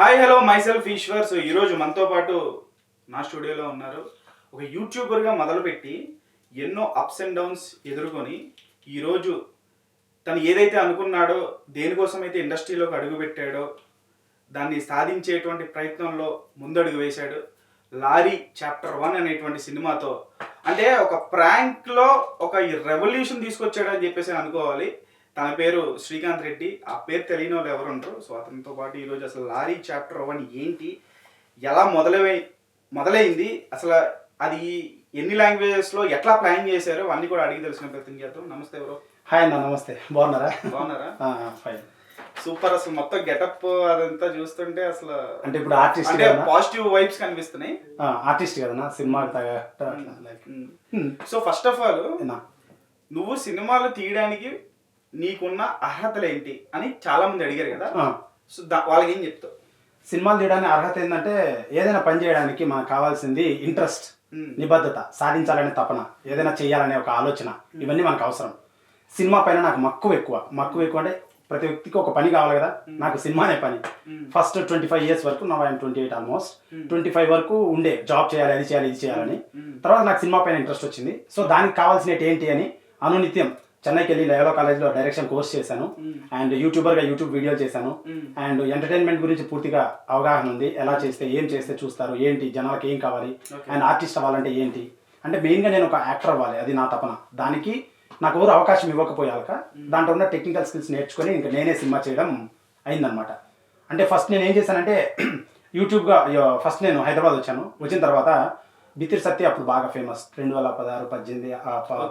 Hi hello myself Eshwar so ఈరోజు మనతో పాటు నా స్టూడియోలో ఉన్నారు ఒక యూట్యూబర్గా మొదలుపెట్టి ఎన్నో అప్స్ అండ్ డౌన్స్ ఎదుర్కొని ఈరోజు తను ఏదైతే అనుకున్నాడో దేనికోసం అయితే ఇండస్ట్రీలోకి అడుగుపెట్టాడో దాన్ని సాధించేటువంటి ప్రయత్నంలో ముందడుగు వేశాడు. లారీ చాప్టర్ వన్ అనేటువంటి సినిమాతో. అంటే ఒక ప్రాంక్లో ఒక రెవల్యూషన్ తీసుకొచ్చాడు అని చెప్పేసి అనుకోవాలి. తన పేరు శ్రీకాంత్ రెడ్డి. ఆ పేరు తెలియని వాళ్ళు ఎవరు ఉండరు. సో అతనితో పాటు ఈరోజు అసలు లారీ చాప్టర్ వన్ ఏంటి? ఎలా మొదలై మొదలైంది? అసలు అది ఎన్ని లాంగ్వేజెస్లో ఎట్లా ప్లాన్ చేశారో? అన్నీ కూడా అడిగి తెలిసిన ప్రయత్నం చేద్దాం. నమస్తే బ్రో. హాయ్ అన్న నమస్తే. బాగున్నారా? బాగున్నారా? Fine super. అసలు మొత్తం గెటప్ అదంతా చూస్తుంటే అసలు అంటే ఇప్పుడు ఆర్టిస్ట్ అంటే కదా పాజిటివ్ వైబ్స్ కనిపిస్తున్నాయి. ఆర్టిస్ట్ కదన్నా? Cinema so first of all నువ్వు సినిమాలు తీయడానికి నీకున్న అర్హతలు ఏంటి అని చాలా మంది అడిగారు కదా. సో వాళ్ళకి ఏం చెప్తావు? సినిమాలు తీయడానికి అర్హత ఏంటంటే ఏదైనా పని చేయడానికి మనకు కావాల్సింది ఇంట్రెస్ట్. నిబద్ధత సాధించాలనే తపన ఏదైనా చేయాలనే ఒక ఆలోచన ఇవన్నీ మనకు అవసరం. సినిమా పైన నాకు మక్కువ ఎక్కువ. మక్కువ ఎక్కువ అంటే ప్రతి వ్యక్తికి ఒక పని కావాలి కదా. నాకు సినిమానే పని. ఫస్ట్ ట్వంటీ ఫైవ్ ఇయర్స్ వరకు నా I'm twenty eight almost. Twenty five వరకు ఉండే జాబ్ చేయాలి అది చేయాలి ఇది చేయాలని. తర్వాత నాకు సినిమా పైన ఇంట్రెస్ట్ వచ్చింది. సో దానికి కావాల్సినవి ఏంటి అని అనునిత్యం చెన్నైకి వెళ్ళి లయోలో కాలేజ్లో డైరెక్షన్ కోర్స్ చేశాను. అండ్ యూట్యూబర్గా యూట్యూబ్ వీడియోలు చేశాను. అండ్ ఎంటర్టైన్మెంట్ గురించి పూర్తిగా అవగాహన ఉంది. ఎలా చేస్తే ఏం చేస్తే చూస్తారు ఏంటి జనాలకి ఏం కావాలి. అండ్ ఆర్టిస్ట్ అవ్వాలంటే ఏంటి? అంటే మెయిన్గా నేను ఒక యాక్టర్ అవ్వాలి అది నా తపన. దానికి నాకు ఎవరు అవకాశం ఇవ్వకపోయాక దాంట్లో ఉన్న టెక్నికల్ స్కిల్స్ నేర్చుకొని ఇంకా నేనే సినిమా చేయడం అయిందనమాట అంటే ఫస్ట్ నేను ఏం చేశానంటే యూట్యూబ్గా ఫస్ట్ నేను హైదరాబాద్ వచ్చాను. వచ్చిన తర్వాత బితిర్ సత్య అప్పుడు బాగా ఫేమస్ రెండు వేల పదహారు పద్దెనిమిది.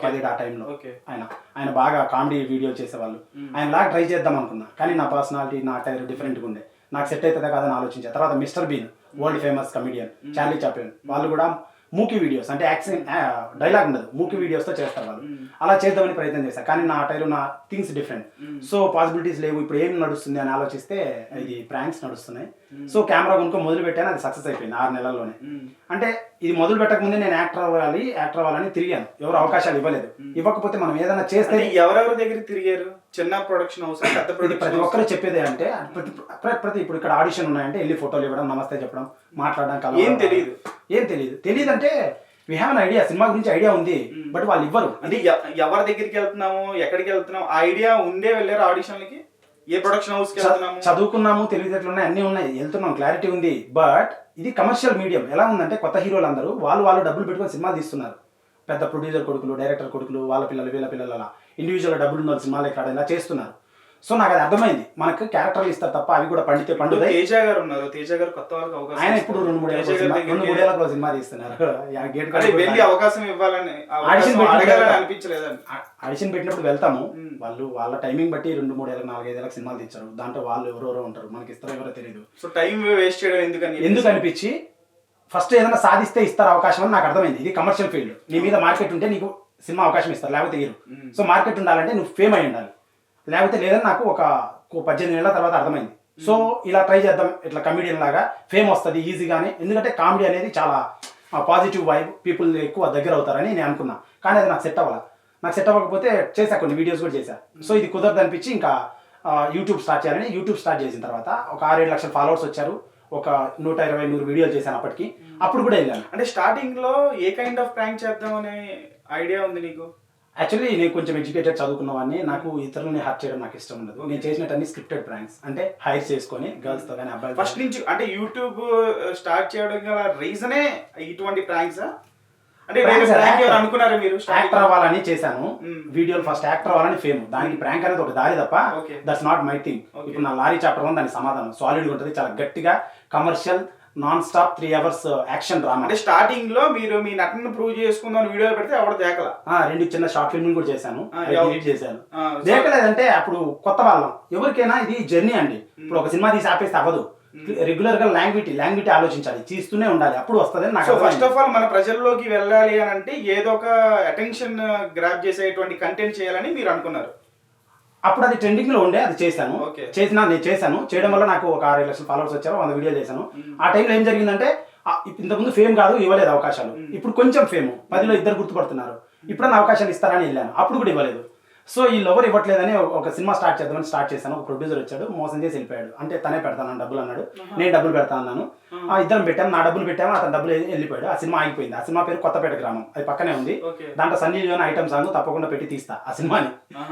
పదిహేడు ఆ టైంలో ఆయన. ఆయన బాగా కామెడీ వీడియో చేసేవాళ్ళు. ఆయన లాగా ట్రై చేద్దాం అనుకున్నా. కానీ నా పర్సనాలిటీ నా టైర్ డిఫరెంట్గా ఉండే నాకు సెట్ అవుతుందా కాదని ఆలోచించా. తర్వాత Mister Bean world famous comedian Charlie Chaplin వాళ్ళు కూడా మూకీ వీడియోస్ అంటే యాక్షన్ డైలాగ్ ఉండదు. మూకీ వీడియోస్తో చేస్తారు వాళ్ళు. అలా చేద్దామని ప్రయత్నం చేశాను కానీ నా టైర్ నా థింగ్స్ డిఫరెంట్. సో పాసిబిలిటీస్ లేవు. ఇప్పుడు ఏం నడుస్తుంది అని ఆలోచిస్తే ఇది ప్రాంక్స్ నడుస్తున్నాయి. సో కెమెరా కొనుక్కో మొదలు పెట్టాను అది సక్సెస్ అయిపోయింది ఆరు నెలల్లోనే. అంటే ఇది మొదలు పెట్టక ముందే నేను యాక్టర్ అవ్వాలి యాక్టర్ అవ్వాలని తిరిగాను. ఎవరు అవకాశాలు ఇవ్వలేదు. ఇవ్వకపోతే మనం ఏదైనా చేస్తే ఎవరెవరి దగ్గర తిరిగారు? చిన్న ప్రొడక్షన్ హౌస్ పెద్ద ప్రతి ఒక్కరు చెప్పేదే అంటే ప్రతి ప్ర- ప్రతి ఇప్పుడు ఇక్కడ ఆడిషన్ ఉన్నాయంటే వెళ్ళి ఫోటోలు ఇవ్వడం నమస్తే చెప్పడం మాట్లాడడం. ఏం తెలీదు. ఏం తెలియదు తెలియదు అంటే we have an idea cinema గురించి ఐడియా ఉంది బట్ వాళ్ళు ఇవ్వరు. అంటే ఎవరి దగ్గరికి వెళ్తున్నాము ఎక్కడికి వెళ్తున్నాము ఆ ఐడియా ఉండే వెళ్ళారు ఆడిషన్లకి ఏ ప్రొడక్షన్ హౌస్ చదువుకున్నాము తెలివితేటలు ఉన్నాయి అన్నీ ఉన్నాయి. వెళ్తున్నాం క్లారిటీ ఉంది. బట్ ఇది కమర్షియల్ మీడియం ఎలా ఉందంటే కొత్త హీరోలు అందరూ వాళ్ళు వాళ్ళు డబ్బులు పెట్టుకొని సినిమా తీస్తున్నారు. పెద్ద ప్రొడ్యూసర్ కొడుకులు డైరెక్టర్ కొడుకులు వాళ్ళ పిల్లలు వీళ్ళ పిల్లలు అలా. ఇండివిజువల్ డబ్బులు ఉన్న సినిమాలు ఇక్కడ ఇలా చేస్తున్నారు. సో నాకు అది అర్థమైంది. మనకు క్యారెక్టర్లు ఇస్తారు తప్ప అవి కూడా పండితే పండుతాయి. తేజ గారు ఉన్నారు. తేజ గారు కొత్త వాళ్ళకి ఆయన. ఇప్పుడు రెండు మూడు రెండు మూడు ఏళ్ళ సినిమా తీస్తున్నారు. గేట్ వెళ్ళి అవకాశం ఇవ్వాలని ఆడిషన్. అనిపించలేదండి. ఆడిషన్ పెట్టినప్పుడు వెళ్తాము. వాళ్ళు వాళ్ళ టైమింగ్ బట్టి రెండు మూడు ఏళ్ళ నాలుగైదు సినిమాలు తెచ్చారు దాంట్లో వాళ్ళు ఎవరెవరో ఉంటారు. మనకి ఇస్తారో ఎవరో తెలియదు సో టైం వేస్ట్ చేయడం ఎందుకని ఎందుకు అనిపించి? ఫస్ట్ ఏదైనా సాధిస్తే ఇస్తారు అవకాశం అని నాకు అర్థమైంది. ఇది కమర్షియల్ ఫీల్డ్ నీ మీద మార్కెట్ ఉంటే నీకు సినిమా అవకాశం ఇస్తారు. లేకపోతే మ్మ్. సో మార్కెట్ ఉండాలంటే నువ్వు ఫేమ్ అయి ఉండాలి. లేకపోతే లేదని నాకు ఒక పద్దెనిమిది ఏళ్ళ తర్వాత అర్థమైంది. సో ఇలా ట్రై చేద్దాం. ఇట్లా కమెడియన్ లాగా ఫేమ్ వస్తుంది ఈజీగానే ఎందుకంటే కామెడీ అనేది చాలా పాజిటివ్ వైబ్ పీపుల్ ఎక్కువ దగ్గర అవుతారని నేను అనుకున్నా. కానీ అది నాకు సెట్ అవ్వాలి. నాకు సెట్ అవ్వకపోతే చేశా కొన్ని వీడియోస్ కూడా చేశా. సో ఇది కుదరదు అనిపించి ఇంకా యూట్యూబ్ స్టార్ట్ చేయాలని యూట్యూబ్ స్టార్ట్ చేసిన తర్వాత ఒక ఆరేడు లక్షల ఫాలోవర్స్ వచ్చారు. ఒక నూట ఇరవై నూరు వీడియోలు చేశాను అప్పటికి. అప్పుడు కూడా వెళ్ళాను. అంటే స్టార్టింగ్లో ఏ కైండ్ ఆఫ్ ప్రాంక్ చేద్దాం అనే ఐడియా ఉంది నీకు? యాక్చువల్లీ నేను కొంచెం ఎడ్యుకేటెడ్ చదువుకున్న వాడిని నాకు ఇతరులని హర్ట్ చేయడం నాకు ఇష్టం ఉండదు. నేను చేసినట్టు స్క్రిప్టెడ్ ప్రాంక్స్ అంటే హైర్ చేసుకొని గర్ల్స్తో కానీ అబ్బాయి ఫస్ట్ నుంచి అంటే యూట్యూబ్ స్టార్ట్ చేయడం గల రీజనే ఇటువంటి ప్రాంక్స్ అంటే. అనుకున్నారు మీరు? యాక్టర్? అవ్వాలని చేశాను. వీడియోలు ఫస్ట్ యాక్టర్ అవ్వాలని ఫేమ్ దానికి ప్రాంక్ అనేది ఒక దారి తప్ప. That's not my thing. ఇప్పుడు నా లారీ చాప్టర్ వన్ దానికి సమాధానం. సాలిడ్ ఉంటుంది. చాలా గట్టిగా commercial non stop three hours action drama అంటే స్టార్టింగ్లో మీరు మీ నటన ప్రూవ్ చేసుకుందాం వీడియో పెడితే ఎవరు దేకల? రెండు చిన్న షార్ట్ ఫిల్మ్ కూడా చేశాను. ఎడిట్ చేశాను. దేకలేదంటే అప్పుడు కొత్త వాళ్ళం. ఎవరికైనా ఇది జర్నీ అండి. ఇప్పుడు ఒక సినిమా తీసి ఆపేస్తే అవ్వదు. రెగ్యులర్గా లాంగ్విటీ లాంగ్విటీ ఆలోచించాలి. తీస్తూనే ఉండాలి. అప్పుడు వస్తుంది నాకు ఫస్ట్. ఆఫ్ ఆల్ మన ప్రజల్లోకి వెళ్ళాలి అని అంటే ఏదో ఒక అటెన్షన్ గ్రాప్ చేసేటువంటి కంటెంట్ చేయాలని మీరు అనుకున్నారు. అప్పుడు అది ట్రెండింగ్లో ఉండే అది చేశాను. చేసిన నేను చేశాను. చేయడం వల్ల నాకు ఒక ఆరు లక్షల ఫాలోవర్స్ వచ్చారు వంద వీడియో చేశాను. ఆ టైంలో ఏం జరిగిందంటే ఇంతకుముందు ఫేమ్ కాదు ఇవ్వలేదు అవకాశాలు. ఇప్పుడు కొంచెం ఫేమ్ పదిలో ఇద్దరు గుర్తుపడుతున్నారు. ఇప్పుడన్నా అవకాశాలు ఇస్తారని వెళ్ళాను. అప్పుడు కూడా ఇవ్వలేదు. సో ఈ లవర్ ఇవ్వట్లేదని ఒక- సినిమా స్టార్ట్ చేద్దామని స్టార్ట్ చేశాను. ఒక ప్రొడ్యూసర్ వచ్చాడు మోసం చేసి వెళ్ళిపోయాడు. అంటే తనే పెడతాను డబ్బులు అన్నాడు. నేను డబ్బులు పెడతాను అన్నాను. ఆ ఇద్దరం పెట్టాము నా డబ్బులు పెట్టాము అతను డబ్బులు వెళ్ళి- వెళ్ళిపోయాడు. ఆ సినిమా ఆగిపోయింది. ఆ సినిమా పేరు కొత్తపేట గ్రామం. అది పక్కనే ఉంది. దాంట్లో సన్నీ లియోన్ ఐటమ్ సాంగ్ తప్పకుండా పెట్టి తీస్తా ఆ సినిమాని.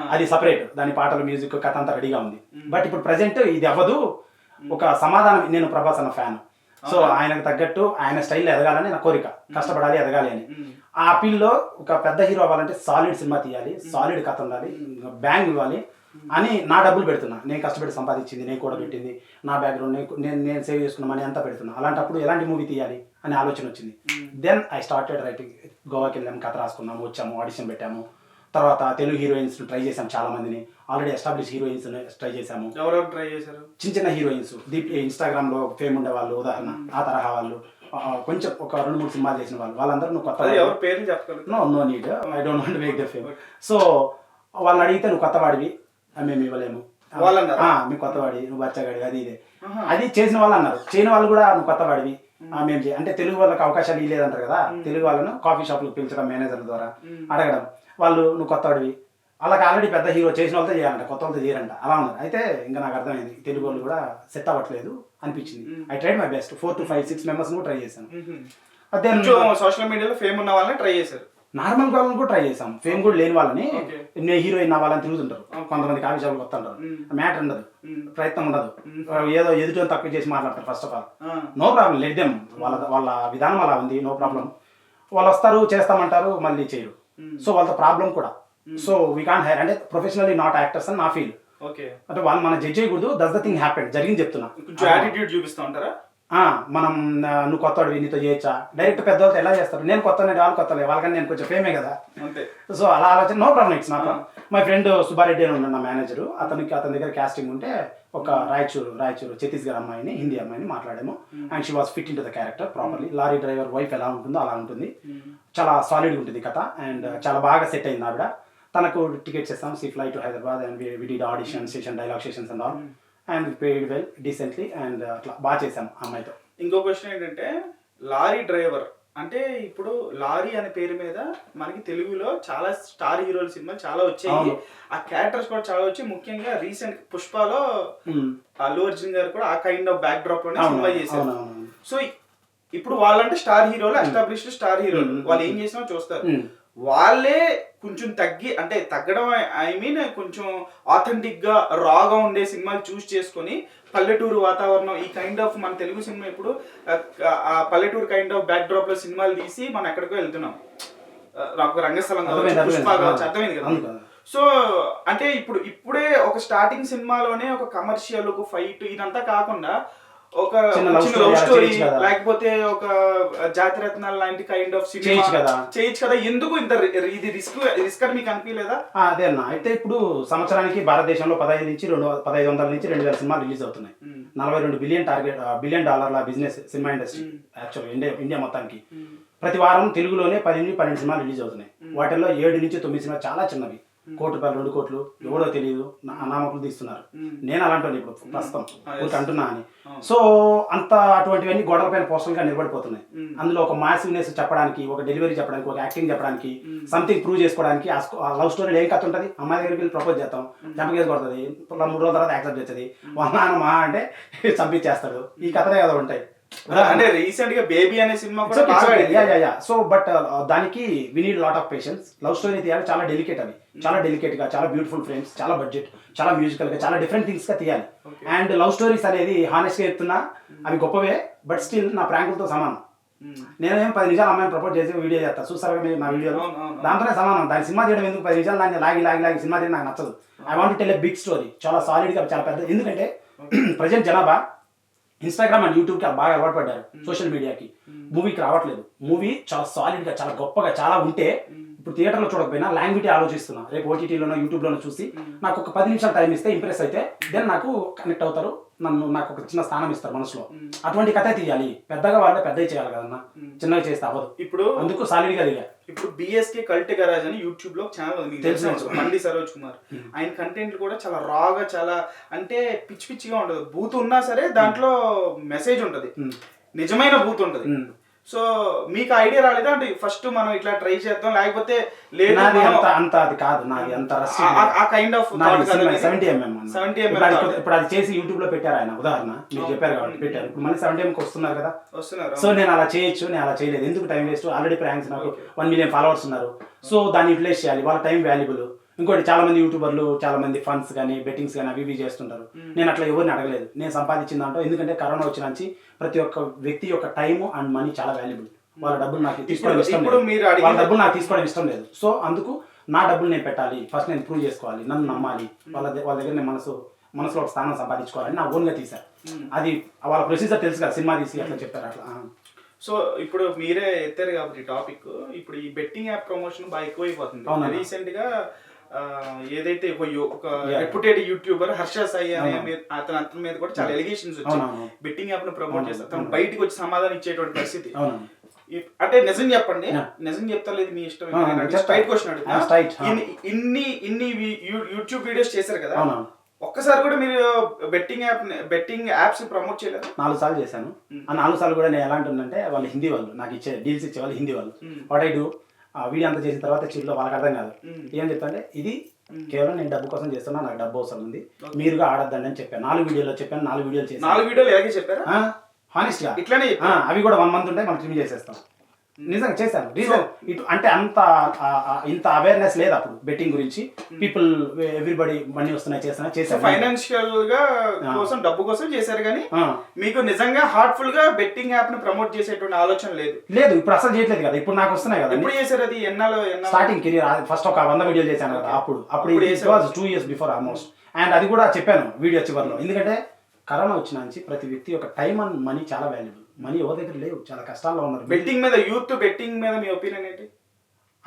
అది సపరేట్. దాని పాటలు మ్యూజిక్ కథ అంతా రెడీగా ఉంది. బట్ ఇప్పుడు ప్రజెంట్ ఇది అవ్వదు. ఒక సమాధానం నేను ప్రభాస్ అన్న ఫ్యాన్. సో ఆయనకు తగ్గట్టు ఆయన స్టైల్లో ఎదగాలని నా కోరిక. కష్టపడాలి ఎదగాలి అని. ఆ అప్పీల్లో ఒక పెద్ద హీరో అవ్వాలంటే సాలిడ్ సినిమా తీయాలి సాలిడ్ కథ ఉండాలి బ్యాంగ్ ఇవ్వాలి అని నా డబ్బులు పెడుతున్నా. నేను కష్టపడి సంపాదించింది నేను కూడా పెట్టింది నా బ్యాక్గ్రౌండ్ నేను నేను సేవ్ చేసుకున్న మనీ అంతా పెడుతున్నా. అలాంటప్పుడు ఎలాంటి మూవీ తీయాలి అనే ఆలోచన వచ్చింది. దెన్ ఐ స్టార్టెడ్ రైటింగ్ గోవాకి వెళ్ళాము కథ రాసుకున్నాము వచ్చాము ఆడిషన్ పెట్టాము. తర్వాత తెలుగు హీరోయిన్స్ ట్రై చేసాము చాలా మందిని ఆల్రెడీ ఎస్టాబ్లిష్ హీరోయిన్స్ ట్రై చేసాము ఎవరెవరు ట్రై చేశారు? చిన్న చిన్న హీరోయిన్స్ దీప్ ఇన్స్టాగ్రామ్లో ఫేమ్ ఉండే వాళ్ళు ఉదాహరణ ఆ తరహా వాళ్ళు కొంచెం ఒక రెండు మూడు సినిమాలు చేసిన వాళ్ళు. వాళ్ళందరూ నువ్వు కొత్త వాడివి. ఎవరు no no need I don't want make the fame so వాళ్ళని అడిగితే నువ్వు కొత్తవాడివి ఆ, మేము ఇవ్వలేము. మీ కొత్తవాడి నువ్వు బచ్చగాడి అది ఇదే. అది చేసిన వాళ్ళు అన్నారు. చేయని వాళ్ళు కూడా నువ్వు కొత్తవాడివి ఆ, మేము అంటే తెలుగు వాళ్ళకి అవకాశాలు ఇవ్వలేదంటారు కదా. తెలుగు వాళ్ళను కాఫీ షాప్లకు పిలిచడం మేనేజర్ల ద్వారా అడగడం. వాళ్ళు నువ్వు కొత్తవాడివి వాళ్ళకి ఆల్రెడీ పెద్ద హీరో చేసిన వాళ్ళతో చేయాలంట కొత్త వాళ్ళతో చేయరంట. అలా ఉన్నారు. అయితే ఇంకా నాకు అర్థమైంది. తెలుగు వాళ్ళు కూడా సెట్ అవ్వట్లేదు అనిపించింది. I tried my best four to five six members కూడా ట్రై చేశాను. అదే సోషల్ మీడియాలో ఫేమ్ ఉన్న వాళ్ళని ట్రై చేశారు. నార్మల్ వాళ్ళని కూడా ట్రై చేసాం ఫేమ్ కూడా లేని వాళ్ళని. నేను హీరోయిన్ అవ్వాలని తిరుగుతుంటారు. కొంతమంది కాఫీ షాప్కి వస్తుంటారు. మ్యాటర్ ఉండదు. ప్రయత్నం ఉండదు. ఏదో ఎదుటి తక్కువ చేసి మాట్లాడతారు first of all. No problem let them వాళ్ళ వాళ్ళ విధానం అలా ఉంది. నో ప్రాబ్లం వాళ్ళు వస్తారు చేస్తామంటారు మళ్ళీ చేయరు. సో వాళ్ళతో ప్రాబ్లం కూడా. సో వీ కాన్ హైర్ అంటే ప్రొఫెషనల్లీ నాట్ యాక్టర్స్ అని నా ఫీల్ ఓకే అంటే వాళ్ళు మనం జడ్జ్ చేయకూడదు దస్ ద థింగ్ హ్యాపెన్ జరిగింది చెప్తున్నా. కొంచెం యాటిట్యూడ్ చూపిస్తూ ఉంటారా? మనం నువ్వు కొత్తవాడివి నీతో చేయొచ్చా? డైరెక్ట్ పెద్దవాళ్ళతో ఎలా చేస్తారు? నేను కొత్త వాళ్ళు కొత్తలే వాళ్ళకని నేను కొంచెం ఫేమే కదా. అంతే. సో అలా ఆలోచన no problem it's not my friend Subbareddy అని ఉన్నాడు నా మేనేజర్ అతనికి అతని దగ్గర కాస్టింగ్ ఉంటే ఒక రాయచూరు రాయచూరు ఛత్తీస్గఢ్ అమ్మాయిని హిందీ అమ్మాయిని మాట్లాడాము. And she was fit in to the character properly lorry driver wife ఎలా ఉంటుందో అలా ఉంటుంది. చాలా సాలిడ్గా ఉంటుంది కథ. అండ్ చాలా బాగా సెట్ అయింది ఆవిడ. తనకు టికెట్స్ ఇస్తాం see fly to Hyderabad and we did audition session dialogue sessions and all and paid well decently and అట్లా బాగా ఆ అమ్మాయితో. ఇంకో క్వశ్చన్ ఏంటంటే లారీ డ్రైవర్ అంటే ఇప్పుడు లారీ అనే పేరు మీద మనకి తెలుగులో చాలా స్టార్ హీరోల సినిమాలు చాలా వచ్చాయి. ఆ క్యారెక్టర్స్ కూడా చాలా వచ్చాయి. ముఖ్యంగా రీసెంట్ పుష్పలో Hmm. అల్లు అర్జున్ గారు కూడా ఆ కైండ్ ఆఫ్ బ్యాక్ డ్రాప్లోనే సినిమా చేశారు. సో ఇప్పుడు వాళ్ళంటే స్టార్ హీరోలు ఎస్టాబ్లిష్డ్ స్టార్ హీరోలు. Hmm. వాళ్ళు ఏం చేసినా చూస్తారు. Hmm. వాళ్ళే కొంచెం తగ్గి అంటే తగ్గడం ఐ మీన్ కొంచెం ఆథెంటిక్గా రాగా ఉండే సినిమాలు చూస్ చేసుకొని పల్లెటూరు వాతావరణం ఈ కైండ్ ఆఫ్ మన తెలుగు సినిమా ఇప్పుడు ఆ, పల్లెటూరు కైండ్ ఆఫ్ బ్యాక్ డ్రాప్లో సినిమాలు తీసి మనం ఎక్కడికో వెళ్తున్నాం నాకు రంగస్థలం కావచ్చు, అర్థమైంది, పుష్ప. కావచ్చు, అర్థమైంది కదా. సో అంటే ఇప్పుడు ఇప్పుడే ఒక స్టార్టింగ్ సినిమాలోనే ఒక కమర్షియల్ ఒక ఫైట్ ఇదంతా కాకుండా ఒక చిన్న లవ్ స్టోరీ. లేకపోతే ఒక జాతిరత్నాలు లాంటి కైండ్ ఆఫ్ చేయొచ్చు కదా. చేయొచ్చు కదా. ఎందుకు ఇంత ఇది రిస్క్ రిస్క్ అని మీకు అనిపించలేదా? అదే అన్న. అయితే ఇప్పుడు సంవత్సరానికి భారతదేశంలో పదహైదు నుంచి రెండు పదహైదు వందల నుంచి రెండు వేల సినిమాలు రిలీజ్ అవుతున్నాయి. నలభై రెండు బిలియన్ టార్గెట్ బిలియన్ డాలర్ల business cinema industry actual India India మొత్తానికి. ప్రతి వారం తెలుగులోనే పది నుంచి పన్నెండు సినిమాలు రిలీజ్ అవుతున్నాయి. వాటిల్లో ఏడు నుంచి తొమ్మిది సినిమాలు చాలా చిన్నవి. కోటి రూపాయలు రెండు కోట్లు ఎవడో తెలియదు నా- అనామకులు తీస్తున్నారు. నేను అలాంటి ఇప్పుడు ప్రస్తుతం ఊరికి అంటున్నా అని. సో అంత అటువంటివన్నీ గోడల పైన పోస్టర్లుగా నిలబడిపోతున్నాయి. అందులో ఒక మాసివ్నెస్ చెప్పడానికి ఒక డెలివరీ చెప్పడానికి ఒక యాక్టింగ్ చెప్పడానికి సంథింగ్ ప్రూవ్ చేసుకోవడానికి ఆ లవ్ స్టోరీలో ఏం కథ ఉంటుంది? అమ్మాయి దగ్గరికి వెళ్ళి ప్రపోజ్ చేస్తాం చంపకేసి కొడుతుంది. మూడు రోజుల తర్వాత యాక్సెప్ట్ చేస్తుంది. వాళ్ళ నాన్న మా అంటే చంపించేస్తాడు. ఈ కథలే కదా ఉంటాయి. అంటే రీసెంట్గా బేబీ అనే సినిమా కూడా బాగా. సో బట్ uh, దానికి we need lot of patience love story తీయాలి. చాలా డెలికేట్ అవి. చాలా డెలికేట్గా చాలా బ్యూటిఫుల్ ఫ్రేమ్స్ చాలా బడ్జెట్ చాలా మ్యూజికల్గా చాలా డిఫరెంట్ థింగ్స్గా తీయాలి. అండ్ లవ్ స్టోరీస్ అనేది హానెస్ట్గా చెప్తున్నా అవి గొప్పవే బట్ స్టిల్ నా ప్రాంకులతో సమానం. ఉమ్. నేనేం పది నిమిషాలు అమ్మాయిని ప్రపోజ్ చేసి వీడియో చేస్తా. చూసారా మీరు నా వీడియోలో. దాంతోనే సమానం. దాని సినిమా తీయడం ఎందుకు పది నిమిషాలు? దాన్ని లాగి లాగి లాగి సినిమా తీయడం నాకు నచ్చదు. I want tell a big story చాలా సాలిడ్గా చాలా పెద్ద ఎందుకంటే ప్రజెంట్ జనాభా. ఇన్స్టాగ్రామ్ అండ్ యూట్యూబ్కి బాగా అలవాటు పడ్డారు సోషల్ మీడియాకి మూవీకి రావట్లేదు. మూవీ చాలా సాలిడ్గా చాలా గొప్పగా చాలా ఉంటే ఇప్పుడు థియేటర్లో చూడకపోయినా లాంగ్వేజ్ ఆలోచిస్తున్నా. రేపు ఓటీటీలోనో యూట్యూబ్లోనో చూసి నాకు ఒక పది నిమిషాలు టైం ఇస్తే ఇంప్రెస్ అయితే దెన్ నాకు కనెక్ట్ అవుతారు. నన్ను నాకు ఒక చిన్న స్థానం ఇస్తారు మనసులో. అటువంటి కథ తీయాలి. పెద్దగా వాళ్ళే పెద్దవి చేయాలి కదన్నా. చిన్నగా చేస్తే అవ్వదు. ఇప్పుడు అందుకు సాలిడ్గా దిగా ఇప్పుడు బిఎస్కే కల్ట్ గరాజ్ అని యూట్యూబ్లో ఛానల్ ఉంది. మీకు తెలుసు, తెలిసే. ఉంటుంది. మండి సరోజ్ కుమార్. ఆయన కంటెంట్ కూడా చాలా రాగా చాలా అంటే పిచ్చి పిచ్చిగా ఉండదు. బూత్ ఉన్నా సరే దాంట్లో మెసేజ్ ఉంటది. నిజమైన బూత్ ఉంటది. సో మీకు ఐడియా రాలేదా? అంటే ఫస్ట్ మనం ఇట్లా ట్రై చేద్దాం లేకపోతే లేదు అంత అంత అది కాదు నాది అంత ఆ- కైండ్ ఆఫ్ సెవెంటీ ఎంఎం 70 ఇప్పుడు అది thought. ఇప్పుడు అది చేసి యూట్యూబ్లో పెట్టారు ఆయన ఉదాహరణ. మీరు చెప్పారు కాబట్టి పెట్టారు. ఇప్పుడు మళ్ళీ సెవెంటీ ఎంకి వస్తున్నారు కదా. వస్తున్నారు సో నేను అలా చేయొచ్చు నేను అలా చేయలేదు. ఎందుకు టైం వేస్ట్ ఆల్రెడీ ప్రాంక్స్ నాకు వన్ మిలియన్ ఫాలోవర్స్ ఉన్నారు. సో దాన్ని యూటిలైజ్ చేయాలి. వాళ్ళ టైం వాల్యుబుల్ ఇంకోటి చాలా మంది యూట్యూబర్లు చాలా మంది ఫండ్స్ కానీ బెట్టింగ్స్ కానీ అవి ఇవి చేస్తుంటారు. నేను అట్లా ఎవరిని అడగలేదు. నేను సంపాదించిన దాంట్లో ఎందుకంటే కరోనా వచ్చిన నుంచి ప్రతి ఒక్క వ్యక్తి యొక్క టైం అండ్ మనీ చాలా వాల్యుబుల్. వాళ్ళ డబ్బులు నాకు తీసుకోవడం ఇష్టం ఇప్పుడు లేదు. వాళ్ళ డబ్బులు నాకు తీసుకోవడం ఇష్టం లేదు. సో అందుకు నా డబ్బులు నేను పెట్టాలి. ఫస్ట్ నేను ప్రూవ్ చేసుకోవాలి. నన్ను నమ్మాలి. వాళ్ళ వాళ్ళ దగ్గర నేను మనసు మనసులో ఒక స్థానం సంపాదించుకోవాలని నా ఓన్గా తీశారు అది వాళ్ళ ప్రొసీజర్ తెలుసు కదా సినిమా తీసి అట్లా చెప్పారు అట్లా. సో ఇప్పుడు మీరే ఎత్తారు కాబట్టి టాపిక్. ఇప్పుడు ఈ బెట్టింగ్ యాప్ ప్రమోషన్ బాగా ఎక్కువైపోతుంది. అవునా? రీసెంట్గా ఏదైతే ఒక. రెప్యుటెడ్ యూట్యూబర్ హర్ష సాయి అనే అతని అతని మీద కూడా చాలా ఎలిగేషన్స్ వచ్చాయి. బెట్టింగ్ యాప్ను ప్రమోట్. చేస్తారు తను. బయటికి వచ్చి సమాధానం ఇచ్చేటువంటి పరిస్థితి అంటే నిజం చెప్పండి. నిజం చెప్తా లేదు మీ ఇష్టం. స్ట్రైట్ క్వశ్చన్ అడుగుతా. ఇన్ని ఇన్ని యూట్యూబ్ వీడియోస్ చేశారు కదా ఒక్కసారి కూడా మీరు betting app betting apps promote చేయలేదు నాలుగు సార్లు చేశాను ఆ నాలుగు సార్లు కూడా నేను ఎలా ఉంటుందంటే వాళ్ళు హిందీ వాళ్ళు నాకు ఇచ్చే డీల్స్ ఇచ్చే వాళ్ళు హిందీ వాళ్ళు. వాట్ ఐ డూ వీడియో అంతా చేసిన తర్వాత చిల్లో వాళ్ళకి అర్థం కాదు. ఏం చెప్తాంటే ఇది కేవలం నేను డబ్బు కోసం చేస్తున్నా నాకు డబ్బు అవసరం ఉంది. మీరుగా ఆడద్దండి అని చెప్పాను. నాలుగు వీడియోలో చెప్పాను నాలుగు వీడియోలు చేశాను. నాలుగు వీడియోలు ఎలాగే చెప్పారా? హానెస్ట్గా. ఇట్లానే ఆ. అవి కూడా వన్ మంత్ ఉంటాయి మనం ట్రిమ్ చేసేస్తాం. నిజంగా చేశాను. రీజన్ ఇటు అంటే అంత ఇంత అవేర్నెస్ లేదు అప్పుడు బెట్టింగ్ గురించి. పీపుల్ ఎవ్రీబడి మనీ వస్తున్నాయి చేస్తున్నా సో చేశాను ఫైనాన్షియల్గా కోసం డబ్బు కోసం చేశారు కానీ ఆ. మీకు నిజంగా హార్ట్ఫుల్గా బెట్టింగ్ యాప్ని ప్రమోట్ చేసేటువంటి ఆలోచన లేదు. లేదు ఇప్పుడు అసలు చేయట్లేదు కదా. ఇప్పుడు నాకు వస్తున్నాయి కదా. ఎప్పుడు చేశారు అది? ఎన్నాళ్ళు స్టార్టింగ్ కెరీర్ ఫస్ట్ ఒక వంద వీడియోలు చేశాను కదా అప్పుడు. అప్పుడు two years before almost and అది కూడా చెప్పాను వీడియో చివరిలో. ఎందుకంటే కరోనా వచ్చిన నుంచి ప్రతి వ్యక్తి యొక్క టైం అండ్ మనీ చాలా వాల్యుబుల్ మనీ ఎవరి దగ్గర లేవు. చాలా కష్టాల్లో ఉన్నారు. బెట్టింగ్ మీద యూత్ బెట్టింగ్ మీద మీ ఒపీనియన్ ఏంటి?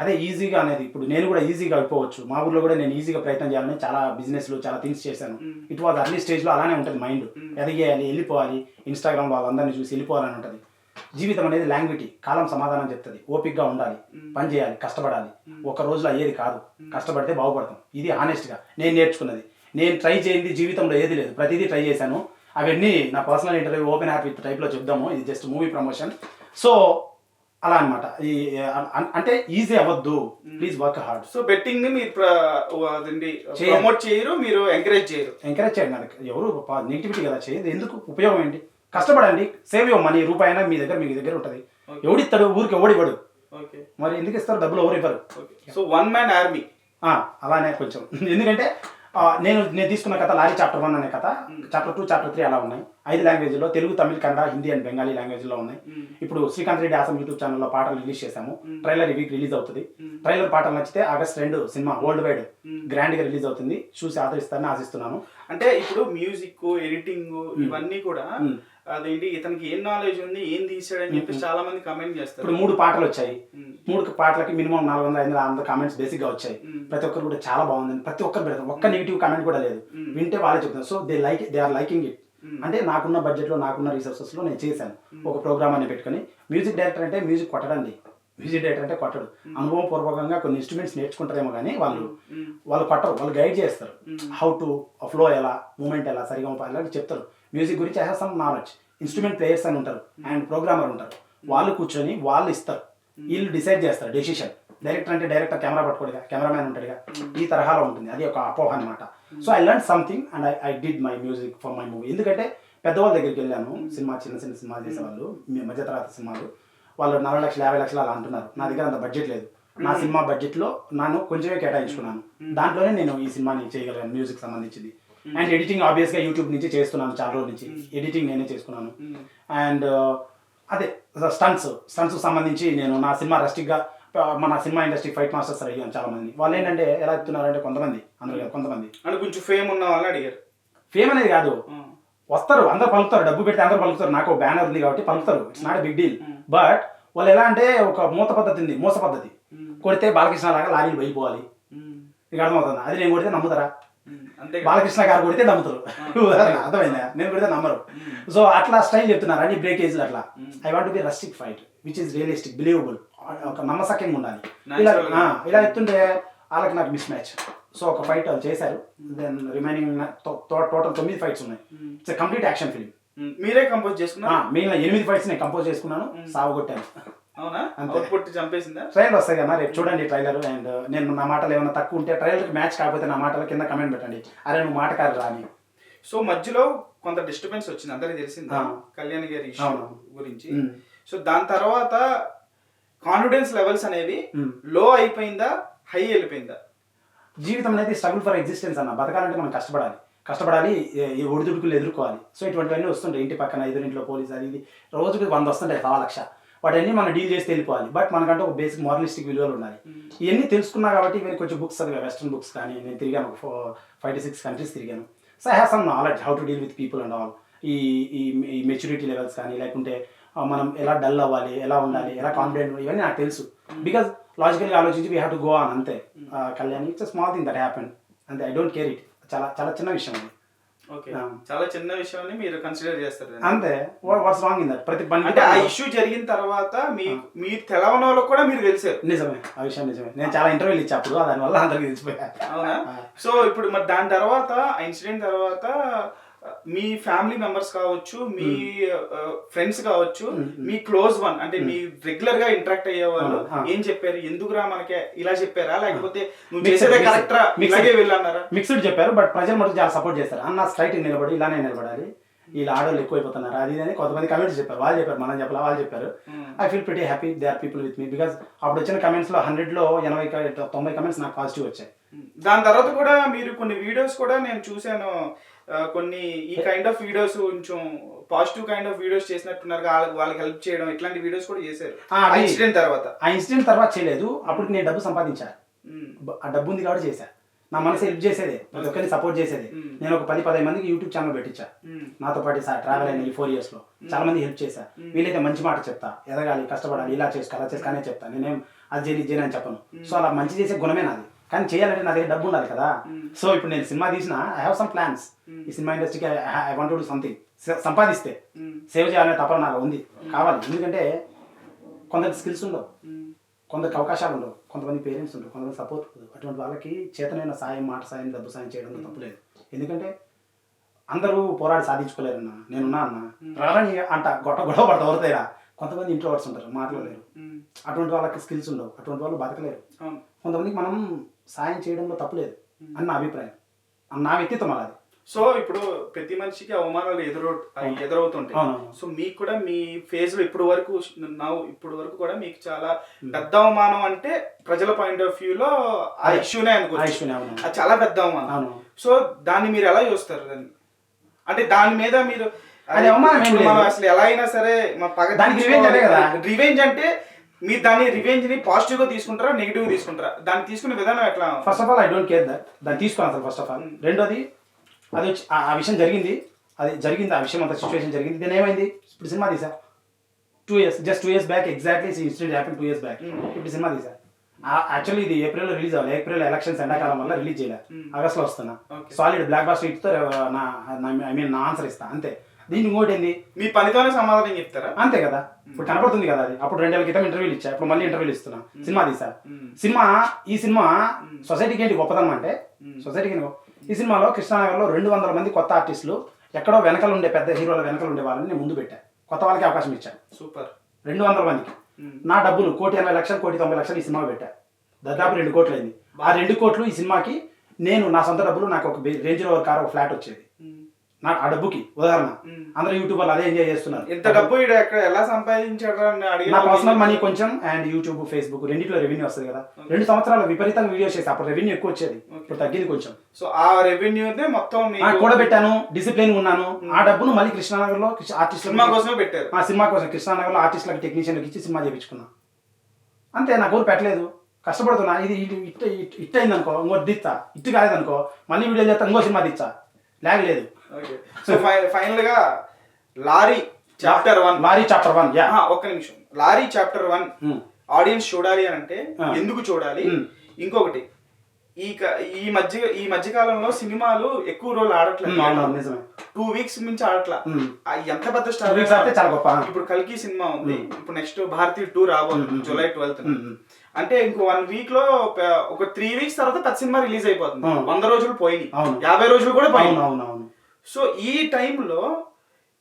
అదే ఈజీగా అనేది. ఇప్పుడు నేను కూడా ఈజీగా అయిపోవచ్చు. మా ఊర్లో కూడా నేను ఈజీగా ప్రయత్నం చేయాలని చాలా బిజినెస్లు చాలా థింగ్స్ చేశాను. ఇట్ వాజ్ అర్లీ స్టేజ్లో అలానే ఉంటుంది మైండ్ ఎదగేయాలి వెళ్ళిపోవాలి. ఇన్స్టాగ్రామ్ వాళ్ళందరినీ చూసి వెళ్ళిపోవాలని ఉంటుంది. జీవితం అనేది లాంగ్విటీ కాలం సమాధానం చెప్తుంది. ఓపిక్గా ఉండాలి. పని చేయాలి కష్టపడాలి. ఒక రోజులో అయ్యేది కాదు. కష్టపడితే బాగుపడతాం. ఇది హానెస్ట్గా నేను నేర్చుకున్నది. నేను ట్రై చేయింది జీవితంలో ఏది లేదు. ప్రతిదీ ట్రై చేశాను. అవన్నీ నా personal interview open app with టైప్లో చెప్దాము. ఇది జస్ట్ మూవీ ప్రమోషన్ సో అలా అనమాట ఈ అంటే ఈజీ అవ్వద్దు. ప్లీజ్ వర్క్ హార్డ్ సో బెట్టింగ్ని మీరు. ప్రమోట్ చేయరు మీరు ఎంకరేజ్ చేయరు. ఎంకరేజ్ చేయండి నాకు ఎవరు నెగిటివిటీ కదా చేయదు ఎందుకు? ఉపయోగం ఏంటి? కష్టపడండి. సేవ్ యువర్ మనీ రూపాయి అయినా మీ దగ్గర మీ దగ్గర ఉంటుంది. ఎవడిస్తాడు? ఊరికి ఎవడు ఇవ్వడు మరి ఎందుకు ఇస్తారు? డబ్బులు ఎవరు ఇవ్వరు. సో వన్ మ్యాన్ ఆర్మీ అలానే కొంచెం. ఎందుకంటే నేను నేను తీసుకున్న కథ లారీ చాప్టర్ వన్ అనే కథ. చాప్టర్ టూ చాప్టర్ త్రీ అలా ఉన్నాయి. ఐదు లాంగ్వేజ్లో తెలుగు తమిళ కన్నడ హిందీ అండ్ బెంగాలీ లాంగ్వేజ్లో ఉన్నాయి. ఇప్పుడు శ్రీకాంత్ రెడ్డి ఆసం యూట్యూబ్ ఛానల్లో పాటలు రిలీజ్ చేశాము. ట్రైలర్ ఈ వీక్ రిలీజ్ అవుతుంది. ట్రైలర్ పాటలు నచ్చితే ఆగస్ట్ రెండు సినిమా వరల్డ్ వైడ్ గ్రాండ్గా రిలీజ్ అవుతుంది. చూసి ఆదరిస్తారని ఆశిస్తున్నాను. అంటే ఇప్పుడు మ్యూజిక్ ఎడిటింగ్ ఇవన్నీ కూడా అదేంటి? ఇతనికి ఏం నాలెడ్జ్ ఉంది? ఏం తీసాడని చెప్పి చాలా మంది కమెంట్ చేస్తారు. ఇప్పుడు మూడు పాటలు వచ్చాయి. మూడు పాటలకి మినిమం నాలుగు వందల ఐదు వందల కామెంట్స్ బేసిక్గా వచ్చాయి. ప్రతి ఒక్కరు కూడా చాలా బాగుంది. ప్రతి ఒక్కరు పెడతారు. ఒక్క నెగిటివ్ కామెంట్ కూడా లేదు. వింటే వాళ్ళే చెప్తారు. So they like they are liking it అంటే నాకున్న బడ్జెట్లో నాకున్న రిసోర్సెస్లో నేను చేశాను. ఒక ప్రోగ్రామ్ అని పెట్టుకొని. మ్యూజిక్ డైరెక్టర్ అంటే మ్యూజిక్ కొట్టడండి. మ్యూజిక్ డైరెక్టర్ అంటే కొట్టడు. అనుభవం పూర్వకంగా కొన్ని ఇన్స్ట్రుమెంట్స్ నేర్చుకుంటారేమో కానీ వాళ్ళు వాళ్ళు కొట్టరు. వాళ్ళు గైడ్ చేస్తారు. హౌ టు ఫ్లో ఎలా మూమెంట్ ఎలా సరిగా ఎలా చెప్తారు. మ్యూజిక్ గురించి I have some knowledge instrument players అని ఉంటారు. అండ్ ప్రోగ్రామర్ ఉంటారు. వాళ్ళు కూర్చొని వాళ్ళు ఇస్తారు. వీళ్ళు డిసైడ్ చేస్తారు. డెసిషన్ డైరెక్టర్ అంటే డైరెక్టర్ కెమెరా పట్టుకోడుగా కెమెరామ్యాన్ ఉంటాడుగా ఈ తరహాలో ఉంటుంది. అది ఒక అపోహ అనమాట so I learn something and I I did my music for my movie ఎందుకంటే పెద్దవాళ్ళ దగ్గరికి వెళ్ళాను. సినిమా చిన్న చిన్న సినిమాలు చేసేవాళ్ళు. మధ్య తరగతి సినిమాలు. వాళ్ళు నలభై లక్షలు యాభై లక్షలు అలా అంటున్నారు. నా దగ్గర అంత బడ్జెట్ లేదు. నా సినిమా బడ్జెట్లో నన్ను కొంచెమే కేటాయించుకున్నాను. దాంట్లోనే నేను ఈ సినిమాని చేయగలిగాను. మ్యూజిక్ సంబంధించింది. అండ్ ఎడిటింగ్ ఆబ్వియస్గా యూట్యూబ్ నుంచి చేస్తున్నాను చాలా రోజుల నుంచి. ఎడిటింగ్ నేనే చేసుకున్నాను. అండ్ అదే స్టంట్స్ స్టంట్స్ సంబంధించి నేను నా సినిమా రస్టిక్గా మన సినిమా ఇండస్ట్రీ ఫైట్ మాస్టర్స్ అడిగాను చాలా మంది వాళ్ళు ఏంటంటే ఎలా చెప్తున్నారంటే కొంతమంది అందరూ కాదు, కొంతమంది. అని కొంచెం ఫేమ్ ఉన్న వాళ్ళని అడిగారు. ఫేమ్ అనేది కాదు. వస్తారు అందరు పలుకుతారు డబ్బు పెడితే అందరు పలుకుతారు. నాకు బ్యానర్ ఉంది కాబట్టి పలుకుతారు. It's not big deal but వాళ్ళు ఎలా అంటే ఒక మూత పద్ధతి ఉంది మోస పద్ధతి. కొడితే బాలకృష్ణ లాగా లారీలు వెళ్ళిపోవాలి. నీకు అర్థమవుతుందా? అది నేను కొడితే నమ్ముతారా. బాలకృష్ణ గారు కొడితే నమ్ముతారు. అర్థమైందా? నేను కొడితే నమ్మరు. సో అట్లా స్టైల్ చెప్తున్నారు. అని బ్రేకేజ్లు అట్లా. I want be rustic fight which is realistic believable ఒక నమ్మసక్యంగా ఉండాలి. ఇలా ఇలా చెప్తుంటే వాళ్ళకి నాకు మిస్ మ్యాచ్ సో ఒక ఫైట్ వాళ్ళు చేశారు. దెన్ రిమైనింగ్ టోటల్ తొమ్మిది ఫైట్స్ ఉన్నాయి. ఇట్స్ కంప్లీట్ యాక్షన్ ఫిలిం మీరే కంపోజ్ చేసుకున్నా మెయిన్ ఎనిమిది ఫైట్స్ నేను కంపోజ్ చేసుకున్నాను. సావగొట్టాను. అవునా. అవుట్పుట్ చంపేసిందా? ట్రైలర్ వస్తాయి కదా రేపు చూడండి ట్రైలర్ అండ్ నేను నా మాటలు ఏమైనా తక్కువ ఉంటే ట్రైలర్కి మ్యాచ్ కాకపోతే నా మాటల కింద కమెంట్ పెట్టండి. అరే నువ్వు మాటకారు రాని సో మధ్యలో కొంత డిస్టర్బెన్స్ వచ్చింది. అందరికి తెలిసింది. కళ్యాణ్ గారి ఇష్యూ. గురించి. సో దాని తర్వాత కాన్ఫిడెన్స్ లెవెల్స్ అనేవి. లో అయిపోయిందా? హై వెళ్ళిపోయిందా? జీవితం అనేది స్ట్రగుల్ ఫర్ ఎగ్జిస్టెన్స్ అన్న. బతకాలంటే మనం కష్టపడాలి. కష్టపడాలి ఈ ఒడిదుడుకులు ఎదుర్కోవాలి. సో ఇటువంటివన్నీ వస్తుంటాయి. ఇంటి పక్కన ఎదురింట్లో పోలీస్ అది ఇది. రోజుకి వంద వస్తుంటాయి సవా లక్ష వాటన్నీ మనం డీల్ చేసి వెళ్ళిపోవాలి. బట్ మనకంటే ఒక బేసిక్ మార్నలిస్టిక్ విలువలు ఉండాలి. ఇవన్నీ తెలుసుకున్నా కాబట్టి ఇవన్నీ కొంచెం బుక్స్ చదివా వెస్ట్రన్ బుక్స్ కానీ నేను తిరిగాను ఒక ఫైవ్ టు సిక్స్ కంట్రీస్ తిరిగాను. So I have some knowledge how to deal with people and all ఈ ఈ మెచ్యూరిటీ లెవెల్స్ కానీ లేకుంటే మనం ఎలా డల్ అవ్వాలి ఎలా ఉండాలి ఎలా కాన్ఫిడెంట్ ఇవన్నీ నాకు తెలుసు. బికాజ్ లాజికల్గా ఆలోచించి we have to go on అంతే. Kalyan it's small thing that happen అంతే ఐ డోంట్ కేర్ ఇట్ చాలా చాలా చిన్న విషయం అది. చాలా చిన్న విషయాన్ని మీరు కన్సిడర్ చేస్తారు. అంతే. వాట్స్ రాంగ్ ఇన్ దట్ ప్రతి అంటే ఆ ఇష్యూ జరిగిన తర్వాత మీ మీరు తెలవని వాళ్ళకి కూడా మీరు తెలిసారు. నిజమే. ఆ విషయం నిజమే. నేను చాలా ఇంటర్వ్యూలు ఇచ్చా అప్పుడు దానివల్ల అందరికి తెలిసిపోయా. అవునా. సో ఇప్పుడు మరి దాని తర్వాత ఆ ఇన్సిడెంట్ తర్వాత మీ ఫ్యామిలీ మెంబర్స్ కావచ్చు మీ ఫ్రెండ్స్ కావచ్చు. మీ క్లోజ్ వన్ అంటే మీ రెగ్యులర్గా ఇంటరాక్ట్ అయ్యే వాళ్ళు. ఏం చెప్పారు? ఎందుకురా మనకి ఇలా చెప్పారా? లేకపోతే నువ్వు చేసేదే. ఇలాగే వెళ్ళన్నారా? మిక్స్డ్ చెప్పారు బట్ ప్రజలు మటుకు చాలా సపోర్ట్ చేస్తారు. అన్న స్ట్రైట్ నిలబడి ఇలానే నిలబడాలి. వీళ్ళు ఆడవాళ్ళు ఎక్కువైపోతున్నారు. అది అని కొంతమంది కమెంట్స్ చెప్పారు. వాళ్ళు చెప్పారు మనం చెప్పాలి వాళ్ళు చెప్పారు. I feel pretty happy they are people with me because అప్పుడు వచ్చిన కమెంట్స్లో హండ్రెడ్లో ఎనభై తొంభై కమెంట్స్ నాకు పాజిటివ్ వచ్చాయి. దాని తర్వాత కూడా మీరు కొన్ని వీడియోస్ కూడా నేను చూశాను. కొన్ని ఈ కైండ్ ఆఫ్ వీడియోస్ కొంచెం పాజిటివ్ కైండ్ ఆఫ్ వీడియోస్ చేసినట్టున్నారు వాళ్ళకి వాళ్ళకి హెల్ప్ చేయడం ఇట్లాంటి వీడియోస్ కూడా చేశారు. ఆ, ఇన్సిడెంట్ తర్వాత? ఆ ఇన్సిడెంట్ తర్వాత చేయలేదు. అప్పుడు నేను డబ్బు సంపాదించాను ఆ డబ్బు ఉంది కాబట్టి చేశా. నా మనసు హెల్ప్ చేసేదే. ప్రతి ఒక్కరిని సపోర్ట్ చేసేదే. నేను ఒక పది పదిహేను మందికి యూట్యూబ్ ఛానల్ పెట్టించా. నాతో పాటు సార్ ట్రావెల్ అయిన ఈ ఫోర్ ఇయర్స్లో. చాలా మంది హెల్ప్ చేశా. వీలైతే మంచి మాట చెప్తా. ఎదగాలి కష్టపడాలి ఇలా చేసుకో అలా చేసుకో అనే చెప్తా. నేనేం అది చేయని ఇది చేయని అని చెప్పను. సో అలా మంచి చేసే గుణమే నాది. కానీ చేయాలంటే నా దగ్గర డబ్బు ఉండాలి కదా. సో ఇప్పుడు నేను సినిమా తీసిన ఐ హావ్ సమ్ ప్లాన్స్ ఈ సినిమా ఇండస్ట్రీకి ఐ వాంట్ డు సంథింగ్ సంపాదిస్తే. సేవ్ చేయాలనే తపన నాకు ఉంది. కావాలి. ఎందుకంటే కొందరికి స్కిల్స్ ఉండవు. కొందరికి అవకాశాలు ఉండవు. కొంతమంది పేరెంట్స్ ఉండవు కొంతమంది సపోర్ట్ ఉండదు. అటువంటి వాళ్ళకి చేతనైన సాయం మాట సాయం డబ్బు సాయం చేయడం తప్పులేదు. ఎందుకంటే అందరూ పోరాడి సాధించుకోలేరన్న. నేనున్నా అన్న. రారని అంట గొట్ట గొడవ పడతా ఎవరితేరా కొంతమంది ఇంట్రోవర్ట్స్ ఉంటారు. మాట్లాడలేరు. అటువంటి వాళ్ళకి స్కిల్స్ ఉండవు. అటువంటి వాళ్ళు బతకలేరు. కొంతమందికి మనం సాయం చేయడంలో తప్పులేదు అని నా అభిప్రాయం. అని నా వ్యక్తిత్వం అలాది. సో ఇప్పుడు ప్రతి మనిషికి అవమానాలు ఎదురు ఎదురవుతుంటాయి. సో మీకు కూడా మీ ఫేజ్లో ఇప్పుడు వరకు నా ఇప్పుడు వరకు కూడా మీకు చాలా పెద్ద అవమానం అంటే ప్రజల పాయింట్ ఆఫ్ వ్యూ లో ఆ ఇష్యూనే అది చాలా పెద్ద అవమానం. సో దాన్ని మీరు ఎలా చూస్తారు దాన్ని? అంటే దాని మీద మీరు అది అవమానం. మనం అసలు ఎలా అయినా సరే మా పగ దానికి కదా. రివెంజ్ అంటే మీరు దాన్ని రివెంజ్ని పాజిటివ్గా తీసుకుంటారా నెగిటివ్గా తీసుకుంటారా? దాన్ని తీసుకునే విధానం ఎట్లా? First of all I don't care that దాన్ని తీసుకోను అసలు ఫస్ట్ ఆఫ్ ఆల్ రెండోది అది వచ్చి ఆ- విషయం జరిగింది. అది జరిగింది ఆ విషయం అంత సిచ్యువేషన్ జరిగింది. దీని ఏమైంది? ఇప్పుడు సినిమా తీసా. Two years just two years back exactly incident happen two years back ఇప్పుడు సినిమా తీసా. యాక్చువల్లీ ఇది ఏప్రిల్లో రిలీజ్ అవ్వాలి. ఏప్రిల్ ఎలక్షన్స్ ఎండాకాలం వల్ల రిలీజ్ చేయలేదు ఆగస్ట్లో వస్తున్నా. సాలిడ్ బ్లాక్ బాస్టర్తో నా ఐ మీన్ నా ఆన్సర్ ఇస్తా. అంతే. దీనికి ఇంకోటి ఏంది మీ పనితోనే సమాధానం చెప్తారా? అంతే కదా. ఇప్పుడు కనపడుతుంది కదా అది. అప్పుడు రెండేళ్ళ క్రితం ఇంటర్వ్యూలు ఇచ్చా. ఇప్పుడు మళ్ళీ ఇంటర్వ్యూలు ఇస్తున్నా. సినిమా తీసా. సినిమా ఈ సినిమా సొసైటీకి ఏంటి గొప్పదనం అంటే? సొసైటీకి ఈ సినిమాలో కృష్ణానగర్లో రెండు వందల మంది కొత్త ఆర్టిస్టులు ఎక్కడో వెనకలు ఉండే పెద్ద హీరోల వెనకలు ఉండే వాళ్ళని నేను ముందు పెట్టా. కొత్త వాళ్ళకి అవకాశం ఇచ్చాను సూపర్. రెండు వందల మందికి. నా డబ్బులు కోటి ఎనభై లక్షలు కోటి తొంభై లక్షలు ఈ సినిమా పెట్టా. దాదాపు రెండు కోట్లు అయింది. ఆ రెండు కోట్లు ఈ సినిమాకి నేను నా సొంత డబ్బులు నాకు ఒక రేంజ్ రోవర్ కార్ ఒక ఫ్లాట్ వచ్చేది. నా ఆ డబ్బుకి ఉదాహరణ అందరూ యూట్యూబర్లు అదే ఎంజాయ్ చేస్తున్నారు. ఇంత డబ్బు ఎలా సంపాదించాడు నా పర్సనల్ మనీ కొంచెం అండ్ యూట్యూబ్ ఫేస్బుక్ రెండిట్లో రెవెన్యూ వస్తుంది కదా. రెండు సంవత్సరాలు విపరీతంగా వీడియోస్ చేసి అప్పుడు రెవెన్యూ ఎక్కువ వచ్చేది. ఇప్పుడు తగ్గింది కొంచెం. సో ఆ రెవెన్యూ మొత్తం ఆ, మీకు కూడబెట్టాను డిసిప్లిన్ ఉన్నాను. ఆ డబ్బును మళ్ళీ కృష్ణానగర్లో ఆర్టిస్ట్ సినిమా కోసమే పెట్టారు. ఆ సినిమా కోసం కృష్ణానగర్లో ఆర్టిస్టులకు టెక్నీషియన్లకు ఇచ్చి సినిమా చేయించుకున్నా అంతే నా ఊరు పెట్టలేదు. కష్టపడుతున్నా. ఇది ఇటు ఇట్ ఇట్ ఇట్ అయింది అనుకో ఇంకోటి దిచ్చా ఇట్టు కాలేదనుకో మళ్ళీ వీడియో చేస్తా ఇంకో సినిమా దిచ్చా లేదు. సో ఫైనల్గా lorry chapter one lorry chapter one yeah ఒక్క నిమిషం. లారీ చాప్టర్ వన్ ఆడియన్స్ చూడాలి అని అంటే ఆ. ఎందుకు చూడాలి? మ్. ఇంకొకటి ఈ ఈ మధ్య ఈ మధ్య కాలంలో సినిమాలు ఎక్కువ రోజులు ఆడట్లేదు. టూ వీక్స్ మించి ఆడట్లా. ఎంత పెద్ద స్టార్ చాలా గొప్ప. ఇప్పుడు కల్కి సినిమా ఉంది. ఇప్పుడు నెక్స్ట్ భారతీయ టూ రాబోతుంది జూలై ట్వెల్త్. అంటే ఇంకో వన్ వీక్లో ఒక త్రీ వీక్స్ తర్వాత పెద్ద సినిమా రిలీజ్ అయిపోతుంది. వంద రోజులు పోయినాయి. యాభై రోజులు కూడా పోయినాయి. సో ఈ టైంలో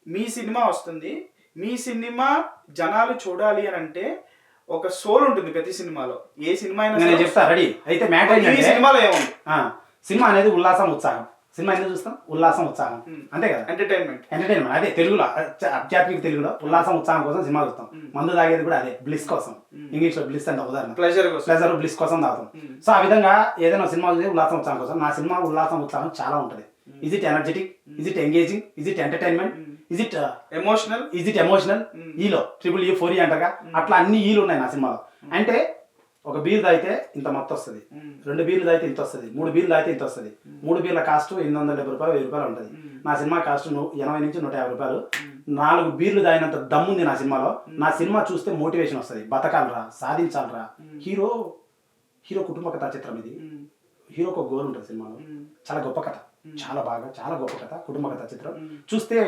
మీ సినిమా వస్తుంది. మీ సినిమా జనాలు చూడాలి అని అంటే ఒక సోల్ ఉంటుంది ప్రతి సినిమాలో. ఏ సినిమా అయినా నేను. చెప్తా రెడీ. అయితే మ్యాటర్ ఈ సినిమాలో ఏముంది? సినిమా అనేది ఉల్లాసం ఉత్సాహం. సినిమా ఎందుకు చూస్తాం? ఉల్లాసం ఉత్సాహం. అంతే కదా? ఎంటర్టైన్మెంట్ ఎంటర్టైన్మెంట్ అదే తెలుగులో ఆధ్యాత్మిక తెలుగులో ఉల్లాసం ఉత్సాహం కోసం సినిమా చూస్తాం. మందు తాగేది కూడా అదే బ్లిస్ కోసం. ఇంగ్లీష్లో బ్లిస్ అంటే ఉదాహరణ. ప్లెజర్ ప్లెజర్ బ్లిస్ కోసం తాగుతాం. సో ఆ విధంగా ఏదైనా సినిమా చూసి ఉల్లాసం ఉత్సాహం కోసం. నా సినిమా ఉల్లాసం ఉత్సాహం చాలా ఉంటుంది. Is it energetic is it engaging is it entertainment is it emotional is it emotional Mm. ఈలో ట్రిపుల్ ఈ ఫోర్ ఈ అంటగా అట్లా అన్ని ఈలు ఉన్నాయి నా సినిమాలో. అంటే ఒక బీర్ తాగితే ఇంత మొత్తం వస్తుంది. రెండు బీర్లు తాగితే ఇంత వస్తుంది. మూడు బీర్లు తాగితే ఇంత వస్తుంది. మూడు బీర్ల కాస్ట్ ఎనిమిది వందల డెబ్బై రూపాయలు వెయ్యి రూపాయలు ఉంటుంది. నా సినిమా కాస్ట్ ఎనభై నుంచి నూట యాభై రూపాయలు. నాలుగు బీర్లు తాగినంత దమ్ముంది నా సినిమాలో. నా సినిమా చూస్తే మోటివేషన్ వస్తుంది. బతకాలరా సాధించాలరా. హీరో హీరో కుటుంబ కథా చిత్రం ఇది. హీరోకి ఒక గోల్ ఉంటుంది సినిమాలో. చాలా గొప్ప కథ. చాలా బాగా చాలా గొప్ప కథ కుటుంబ కథ చిత్రం. చూస్తే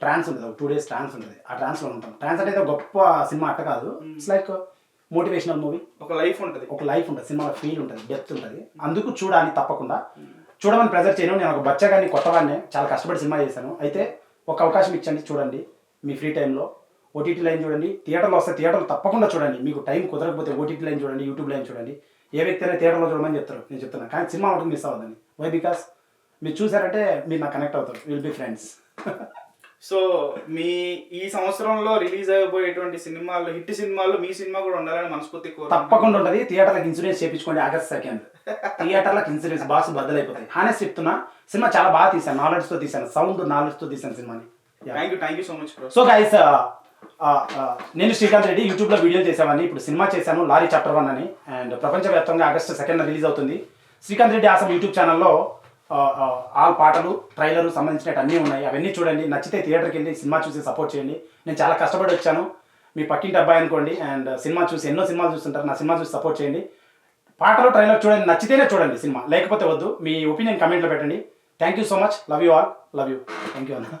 ట్రాన్స్ ఉంటుంది ఒక టూ డేస్ ట్రాన్స్ ఉంటుంది ఆ ట్రాన్స్లో ఉంటాం. ట్రాన్స్ అంటే గొప్ప సినిమా అట్ట కాదు. ఇట్స్ లైక్ మోటివేషనల్ మూవీ ఒక లైఫ్ ఉంటుంది. ఒక లైఫ్ ఉంటుంది సినిమాలో ఫీల్ ఉంటుంది డెప్త్ ఉంటుంది. అందుకు చూడాలి తప్పకుండా. చూడమని ప్రెజర్ చేయను. నేను ఒక బచ్చగాన్ని కొత్తవాడిని చాలా కష్టపడి సినిమా చేశాను. అయితే ఒక అవకాశం ఇచ్చండి చూడండి. మీ ఫ్రీ టైంలో ఓటీటీ లైన్ చూడండి. థియేటర్లో వస్తే థియేటర్లో తప్పకుండా చూడండి. మీకు టైం కుదరకపోతే ఓటీటీ లైన్ చూడండి యూట్యూబ్ లైన్ చూడండి. ఏ వ్యక్తి అయినా థియేటర్లో చూడమని చెప్తారు. నేను చెప్తున్నాను కానీ సినిమా ఒకటి మిస్ అవ్వద్దని వై బికాస్ మీరు చూసారంటే మీరు నాకు కనెక్ట్ అవుతారు. విల్ బి ఫ్రెండ్స్ సో మీ ఈ సంవత్సరంలో రిలీజ్ అయిపోయేటువంటి సినిమాలు హిట్ సినిమాలు మీ సినిమా కూడా ఉండాలని మనస్ఫూర్తి. తప్పకుండా ఉంటుంది. థియేటర్లకు ఇన్సూరెన్స్ చేయించుకోండి ఆగస్ట్ సెకండ్ థియేటర్లకు ఇన్సూరెన్స్ బాక్స్ బద్దలైపోతాయి. హానెస్ చెప్తున్నా సినిమా చాలా బాగా తీశాను. నాలెడ్జ్తో తీశాను. సౌండ్ నాలెడ్జ్తో తీశాను సినిమాని. Thank you thank you so much so guys నేను శ్రీకాంత్ రెడ్డి యూట్యూబ్లో వీడియోలు చేసేవాడిని. ఇప్పుడు సినిమా చేశాను లారీ చాప్టర్ వన్ అని. అండ్ ప్రపంచవ్యాప్తంగా ఆగస్ట్ సెకండ్ రిలీజ్ అవుతుంది. శ్రీకాంత్ రెడ్డి ఆసం యూట్యూబ్ ఛానల్లో ఆల్ పాటలు ట్రైలర్ సంబంధించినట్టు అన్నీ ఉన్నాయి. అవన్నీ చూడండి. నచ్చితే థియేటర్కి వెళ్ళి సినిమా చూసి సపోర్ట్ చేయండి. నేను చాలా కష్టపడి వచ్చాను. మీ పక్కింటి అబ్బాయి అనుకోండి అండ్ సినిమా చూసి ఎన్నో సినిమాలు చూస్తుంటారు నా సినిమా చూసి సపోర్ట్ చేయండి. పాటలు ట్రైలర్ చూడండి. నచ్చితేనే చూడండి సినిమా. లేకపోతే వద్దు. మీ ఒపీనియన్ కమెంట్లో పెట్టండి. Thank you so much love you all love you thank you అన్న